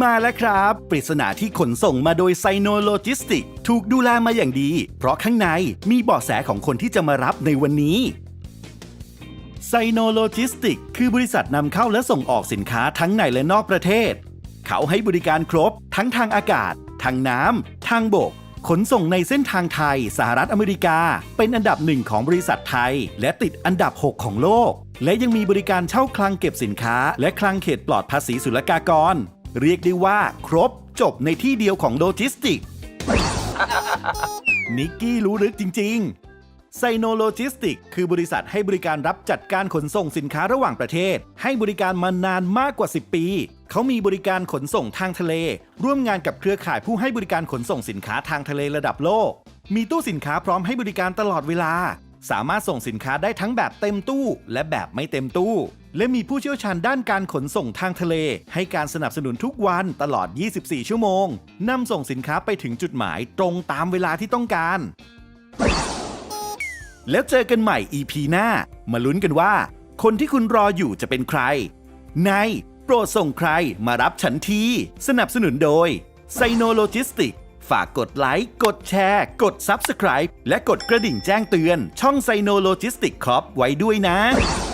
มาแล้วครับ ปริศนาที่ขนส่งมาโดยไซโนโลจิสติก ถูกดูแลมาอย่างดี เพราะข้างในมีเบาะแสของคนที่จะมารับในวันนี้ไซโนโลจิสติก คือบริษัทนำเข้าและส่งออกสินค้าทั้งในและนอกประเทศ เขาให้บริการครบ ทั้งทางอากาศ ทางน้ำ ทางบก ขนส่งในเส้นทางไทย สหรัฐอเมริกา เป็นอันดับหนึ่งของบริษัทไทย และติดอันดับ 6 ของโลก และยังมีบริการเช่าคลังเก็บสินค้า และคลังเขตปลอดภาษีศุลกากร เรียกได้ว่าครบจบในที่เดียวของโลจิสติก นิกกี้รู้ลึกจริง ๆ ไซโนโลจิสติก คือบริษัทให้บริการรับจัดการขนส่งสินค้าระหว่างประเทศ ให้บริการมานานมากกว่า 10 ปี เขามีบริการขนส่งทางทะเล ร่วมงานกับเครือข่ายผู้ให้บริการขนส่งสินค้าทางทะเลระดับโลก มีตู้สินค้าพร้อมให้บริการตลอดเวลา สามารถส่งสินค้าได้ทั้งแบบเต็มตู้ และแบบไม่เต็มตู้ และมีผู้เชี่ยวชาญด้านการขนส่งทางทะเล ให้การสนับสนุนทุกวันตลอด 24 ชั่วโมง นำส่งสินค้าไปถึงจุดหมายตรงตามเวลาที่ต้องการ แล้วเจอกันใหม่ EP หน้า มาลุ้นกันว่า คนที่คุณรออยู่จะเป็นใคร ในโปรดส่งใครมารับฉันที สนับสนุนโดยไซโนโลจิสติกฝากกดไลค์ กดแชร์ กด Subscribe และกดกระดิ่งแจ้งเตือน ช่องไซโนโลจิสติกครอปไว้ด้วยนะ